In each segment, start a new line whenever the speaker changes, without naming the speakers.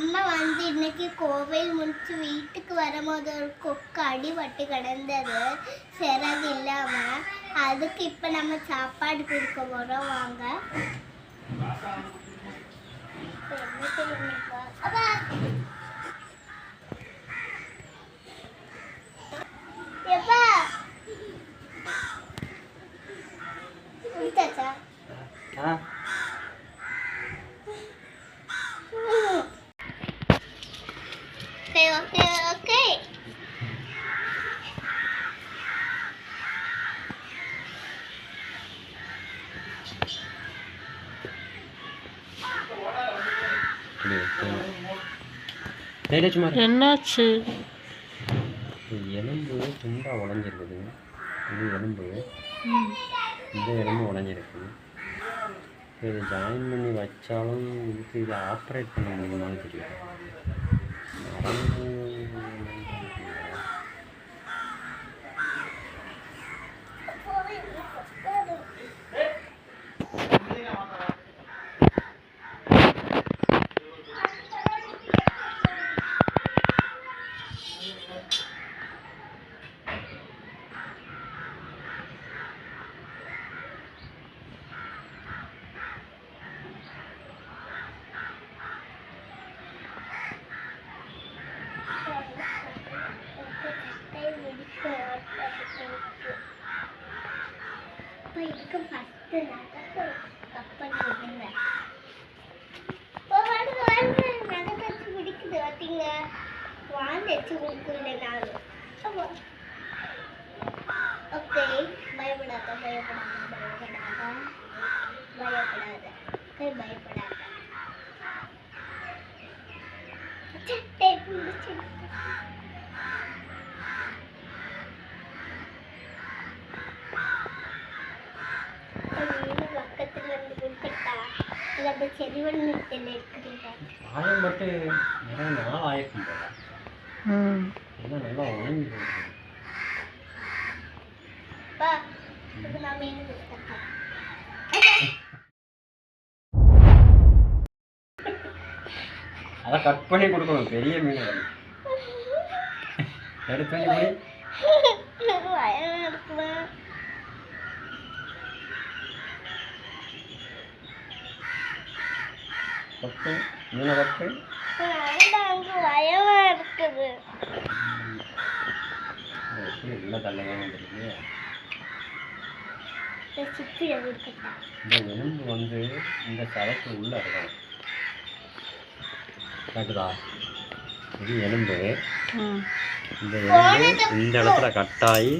நம்ம வந்து இன்னைக்கு கோவில் முடிச்சு வீட்டுக்கு வரும்போது ஒரு கொக்கு அடிபட்டு கிடந்தது. சிறகு இல்லாம அதுக்கு இப்ப நம்ம சாப்பாடு கொடுக்க போறோம். வாங்க. என்ன அப்பா.
இரு.
என்னாச்சு?
எலும்பு துண்டா உடஞ்சிருக்குது. இது எலும்பு. இந்த எலும்பு உடஞ்சிருக்கு. இது ஜாயின் பண்ணி வச்சாலும் இதுக்கு இதை ஆப்ரேட் பண்ண முடியுமான்னு தெரியல நரம்பு
அப்ப இதுக்கு first நகத்தை cut பண்ணி விடுங்க. ஓ, வருது, வருது. நகத்தை வச்சு பிடிக்குது, பாத்தீங்க? வாந்தி வச்சு கொடுக்கல நானு. அப்போ. Okay, பயப்படாத பயப்படாத பயப்படாத பயப்படாத Okay, பயப்படாத ச்சே, டேய், பிடிச்சிருக்கு. நீங்க பக்கத்துல இருந்து கொடுக்கட்டா இல்ல அந்த
மட்டும் நிறைய நாள் ஆயிருக்கும் போல நல்லா உணங்கி அதை கட் பண்ணி கொடுக்கணும் பெரிய மீன் எடுத்து போய்
வயலா இருக்குமா
கொட்டு மீனை கொட்டு
வேண்டாம் அங்க வயலா இருக்குது.
இது எப்படி உள்ள தள்ளதான் வந்துருக்கு இந்த எலும்பு வந்து இந்த சதைக்கு உள்ள இருக்கணும் கேக்குதா? இது எலும்பு.
ம்.
இந்த எலும்பு இந்த இடத்துல கட்டாயி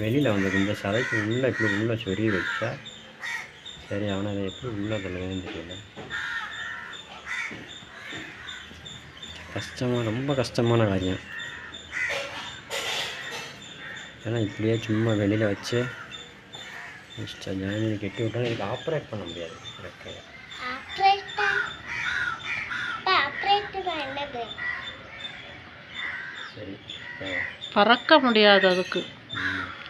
வெளியில் வந்தது. இந்த சதைக்கு உள்ள இப்படி உள்ள சொருகி வச்சா சரி அவனை அதை எப்படி உள்ள தள்ளுவேன்னு தெரியல. கஷ்டமாக ரொம்ப கஷ்டமான காரியம். ஏன்னா இப்படியே சும்மா வெளியில் வச்சு ஜாயின் கெட்டி விட்டாலும் இதுக்கு ஆப்ரேட் பண்ண முடியாது. எனக்கு சரி.
பறக்க முடியாது அதுக்கு.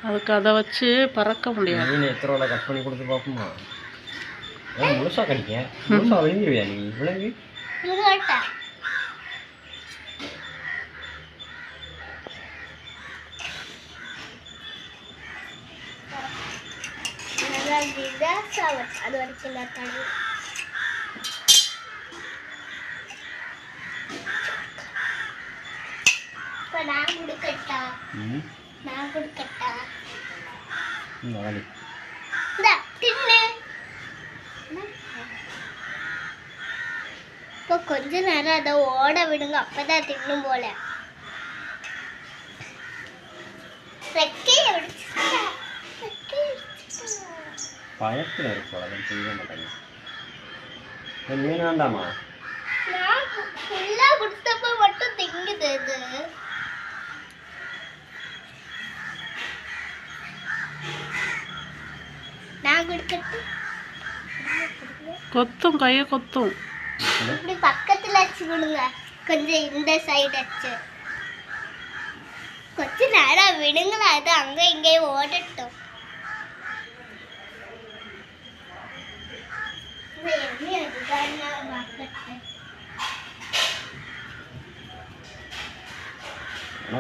அதுக்கு அதை வச்சு பறக்க முடியாது.
மீன் எத்தனை ரூபா கட் பண்ணி கொடுத்து பார்ப்போமா? ஏன் முழுசா கடிக்க முழுசா விழுங்கிருவியா நீ? விழுங்கு.
நல்லா விதாசா அது வரைக்கும் நான் தண்ணி இப்போ நான் கொடுக்கட்டா? நான் கொடுக்கட்டா?
இந்த
தின்னு. இப்போ கொஞ்ச நேரம் அதை ஓட விடுங்க. அப்பதான் தின்னும் போல. ரெக்கையை விடுச்சுட்டா.
பயத்தில் இருக்கும் அதை செய்ய மாட்டாங்க மீன் வேண்டாமா
கொடுத்தப்ப மட்டும் திங்குது இது. நான் கொடுக்கட்டு
கொத்தும் கையை கொத்தும்.
இப்படி பக்கத்துல வச்சு கொடுங்க கொஞ்சம் இந்த சைடு வச்சு கொஞ்ச நேரம் விடுங்களா அது அங்க இங்கே ஓடட்டும் இந்த எண்ணெய் அதுதான் நான் பார்க்கட்டேன்.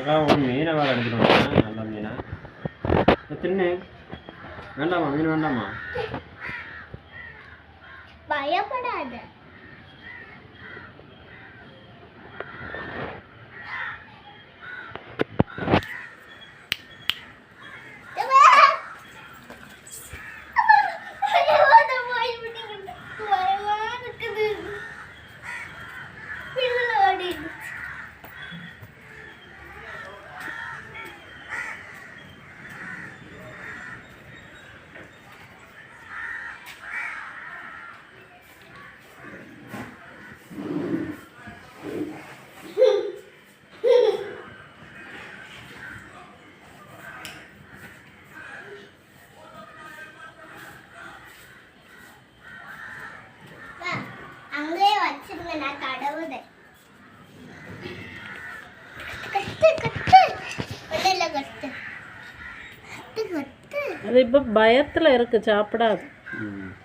உனக்காக ஒரு மீனை வேலை எடுத்துட்டு நல்ல மீனை. தின்னு. வேண்டாமா மீன் வேண்டாமா
பயப்படாத.
அது இப்போ பயத்தில் இருக்கு சாப்பிடாது.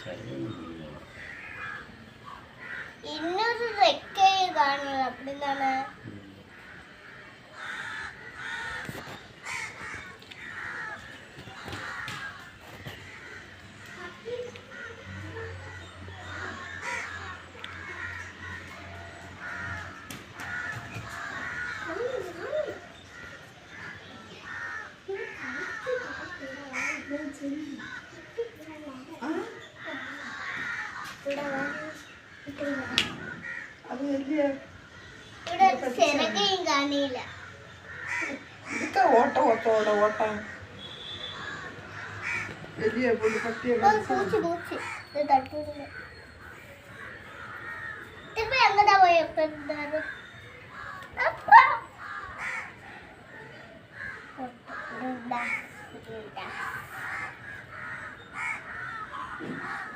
சரி
இன்னொரு ரெக்கையை காணல் அப்படி தானே Florida, what time? Elia, vou lhe fazer uma coisa. Thank you.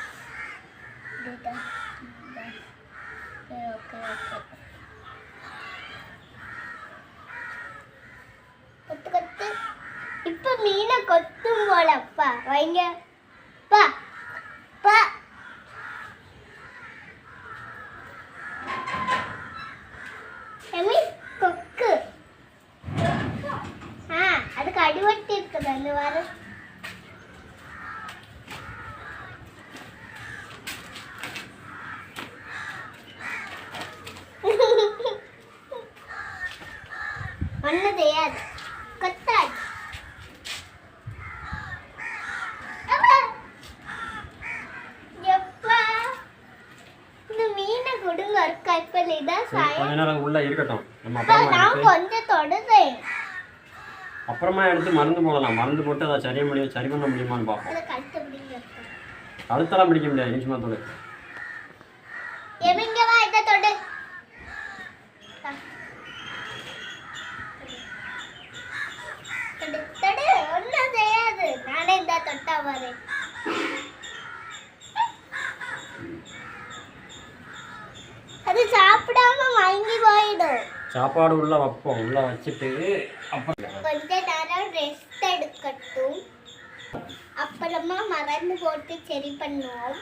மீனை கொத்தும் போல அப்பா வைங்க பா பா கொக்கு ஆ அதுக்கு அடிவட்டி இருக்குது அந்த வாரம் ஒன்னும் தெரியாது கொத்தாச்சு அப்பா. எப்பா இந்த மீனை கொடுங்க ஒரு கைப்பல் இதான்
சரி
சாயம்
கொஞ்ச நேரம் உள்ள இருக்கட்டும். நம்ம
அப்பா,
அப்புறமா எடுத்து அப்புறமா மருந்து போடலாம். மருந்து போட்டு அதை சரி முடியும் சரி பண்ண முடியுமான்னு பார்ப்போம். கழுத்தெல்லாம் பிடிக்க முடியாது நிச்சயமா தொடு
எமிங்க வா இதை தொடு ஆ. தொடு தொடு ஒன்றும் செய்யாது நானே இந்த தொட்டா வரேன் அது சாப்பிடாம மயங்கி போயிடும்
சாப்பாடு உள்ள வைப்போம். உள்ள வச்சுட்டு அப்புறம்
கொஞ்ச நேரம் ரெஸ்ட் எடுக்கட்டும். அப்புறமா மறந்து போட்டு சரி பண்ணுவோம்.